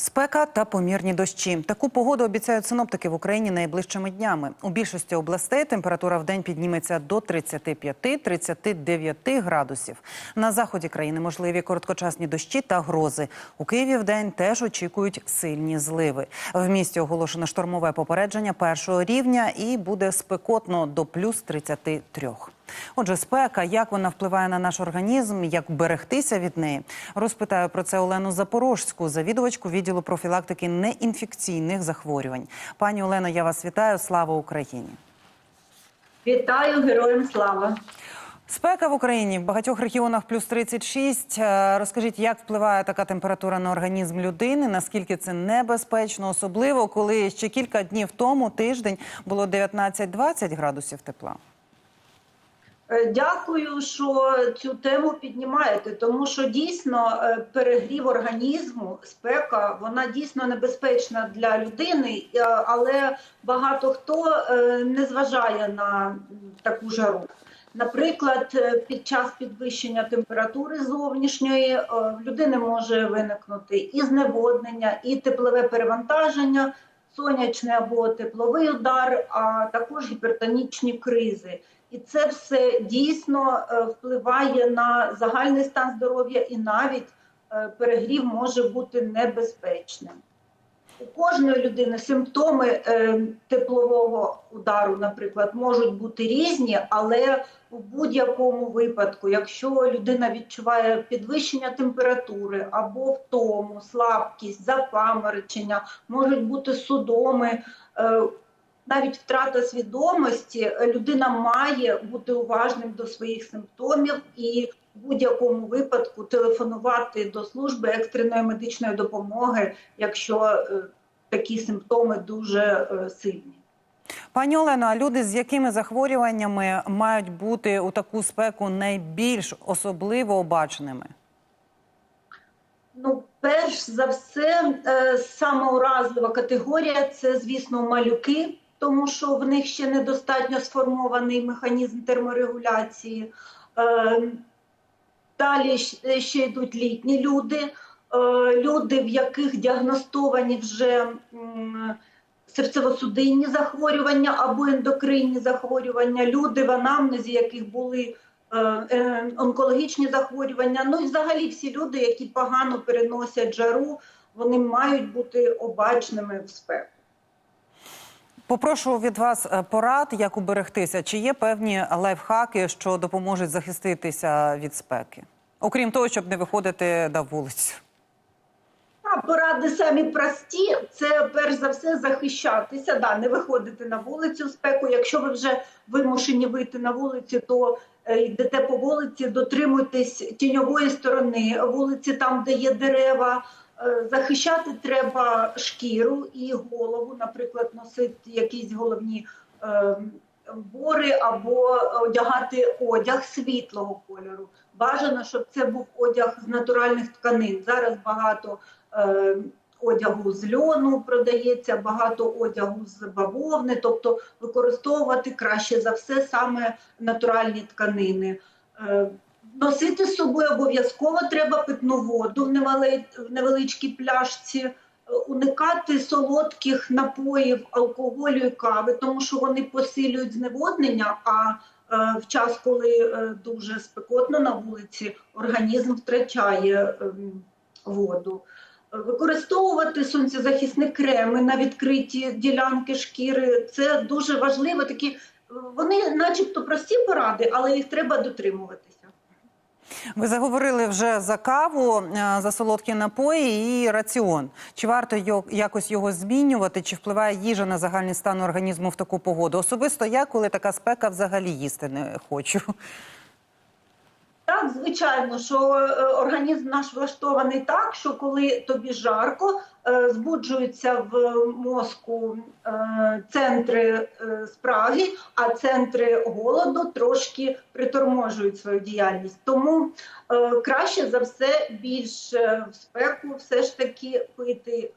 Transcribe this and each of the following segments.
Спека та помірні дощі. Таку погоду обіцяють синоптики в Україні найближчими днями. У більшості областей температура в день підніметься до 35-39 градусів. На заході країни можливі короткочасні дощі та грози. У Києві в день теж очікують сильні зливи. В місті оголошено штормове попередження першого рівня і буде спекотно до плюс 33. Отже, спека, як вона впливає на наш організм, як берегтися від неї, розпитаю про це Олену Запорожську, завідувачку відділу профілактики неінфекційних захворювань. Пані Олено, я вас вітаю. Слава Україні! Вітаю героям слава. Спека в Україні в багатьох регіонах плюс 36. Е, Розкажіть, як впливає така температура на організм людини? Наскільки це небезпечно, особливо коли ще кілька днів тому тиждень було 19-20 градусів тепла. Е, Дякую, що цю тему піднімаєте, тому що дійсно е, перегрів організму, спека, вона дійсно небезпечна для людини, е, але багато хто не зважає на таку жару. Наприклад, під час підвищення температури зовнішньої в людини може виникнути і зневоднення, і теплове перевантаження, сонячний або тепловий удар, а також гіпертонічні кризи. І це все дійсно е, впливає на загальний стан здоров'я, і навіть е, перегрів може бути небезпечним. У кожної людини симптоми е, теплового удару, наприклад, можуть бути різні, але у будь-якому випадку, якщо людина відчуває підвищення температури або втому, слабкість, запаморочення, можуть бути судоми. е, навіть втрата свідомості, людина має бути уважним до своїх симптомів і будь-якому випадку телефонувати до служби екстреної медичної допомоги, якщо е, такі симптоми дуже е, сильні. Пані Олено, а люди з якими захворюваннями мають бути у таку спеку найбільш особливо обачними? Ну, перш за все, е, самоуразлива категорія це, звісно, малюки, тому що в них ще недостатньо сформований механізм терморегуляції. Далі ще йдуть літні люди, е, люди, в яких діагностовані вже серцево-судинні захворювання або ендокринні захворювання, люди, в анамнезі яких були е, е, онкологічні захворювання. Ну і взагалі всі люди, які погано переносять жару, вони мають бути обачними в спеку. Попрошу від вас е, порад, як уберегтися. Чи є певні лайфхаки, що допоможуть захиститися від спеки? Окрім того, щоб не виходити на вулицю. А поради самі прості. Це перш за все захищатися, да, не виходити на вулицю в спеку. Якщо ви вже вимушені вийти на вулицю, то е, йдете по вулиці, дотримуйтесь тіньової сторони вулиці, там де є дерева. Е, Захищати треба шкіру і голову, наприклад, носити якісь головні е, бори або одягати одяг світлого кольору. Бажано, щоб це був одяг з натуральних тканин. Зараз багато е, одягу з льону продається, багато одягу з бавовни, тобто використовувати краще за все саме натуральні тканини. Носити з собою обов'язково треба питну воду в невели- в невеличкій пляшці, е, уникати солодких напоїв, алкоголю і кави, тому що вони посилюють зневоднення. А е, в час, коли е, дуже спекотно на вулиці, організм втрачає ем, воду. Використовувати сонцезахисні креми на відкриті ділянки шкіри це дуже важливо. Такі вони, начебто, прості поради, але їх треба дотримуватися. Ви заговорили вже за каву, е, за солодкі напої і раціон. Чи варто якось його змінювати? Чи впливає їжа на загальний стан організму в таку погоду? Особисто я, коли така спека, взагалі їсти не хочу. Так, звичайно, що е, організм наш влаштований так, що коли тобі жарко, е, збуджуються в мозку е, центри спраги, а центри голоду трошки приторможують свою діяльність. Тому краще за все більш в спеку все ж таки пити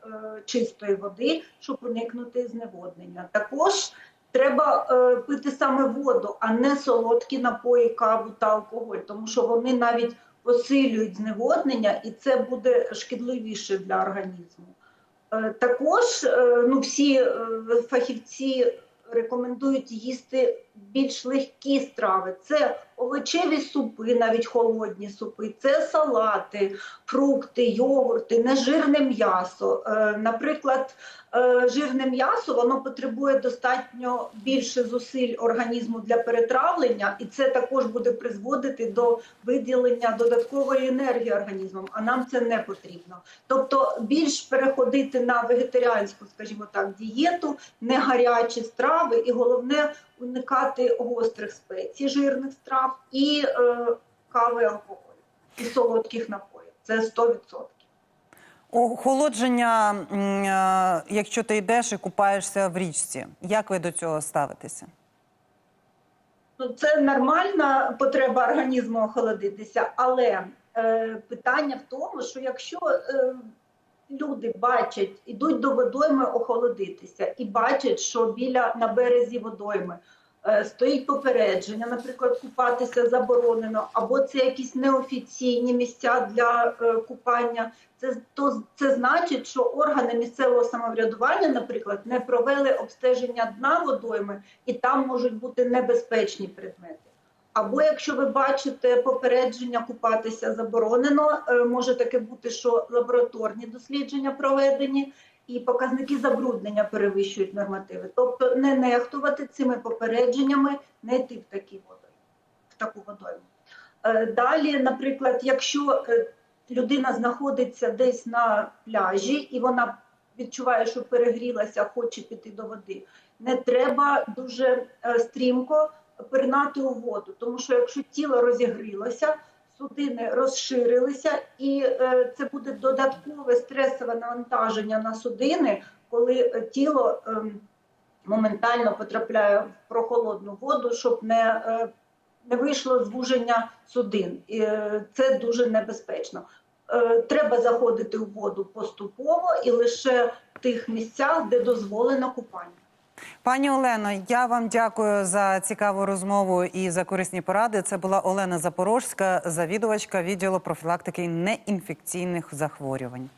чистої води, щоб уникнути зневоднення. Також Треба е, пити саме воду, а не солодкі напої, каву та алкоголь, тому що вони навіть посилюють зневоднення, і це буде шкідливіше для організму. Е, Також е, ну, всі е, фахівці рекомендують їсти більш легкі страви. Це овочеві супи, навіть холодні супи, це салати, фрукти, йогурти, нежирне м'ясо. Е, Наприклад, е, жирне м'ясо воно потребує достатньо більше зусиль організму для перетравлення, і це також буде призводити до виділення додаткової енергії організмом, а нам це не потрібно. Тобто більш переходити на вегетаріанську, скажімо так, дієту, не гарячі страви, і головне уникати гострих спецій, жирних страв і е, кави, алкоголю і солодких напоїв. Це 100%. Охолодження, е, якщо ти йдеш і купаєшся в річці, як ви до цього ставитеся? Ну, це нормальна потреба організму охолодитися, але е, питання в тому, що якщо е, люди бачать, ідуть до водойми охолодитися і бачать, що біля на березі водойми стоїть попередження, наприклад, купатися заборонено, або це якісь неофіційні місця для е, купання. Це то це значить, що органи місцевого самоврядування, наприклад, не провели обстеження дна водойми, і там можуть бути небезпечні предмети. Або якщо ви бачите попередження купатися заборонено, е, може таке бути, що лабораторні дослідження проведені і показники забруднення перевищують нормативи. Тобто не нехтувати цими попередженнями, не йти в такі водойми, в таку водойму. Е, Далі, наприклад, якщо е, людина знаходиться десь на пляжі і вона відчуває, що перегрілася, хоче піти до води, не треба дуже е, стрімко пирнати у воду, тому що якщо тіло розігрілося, судини розширилися, і е, це буде додаткове стресове навантаження на судини, коли е, тіло ем, моментально потрапляє в прохолодну воду, щоб не, е, не вийшло звуження судин. І це дуже небезпечно. Треба заходити у воду поступово і лише в тих місцях, де дозволено купання. Пані Олено, я вам дякую за цікаву розмову і за корисні поради. Це була Олена Запорожська, завідувачка відділу профілактики неінфекційних захворювань.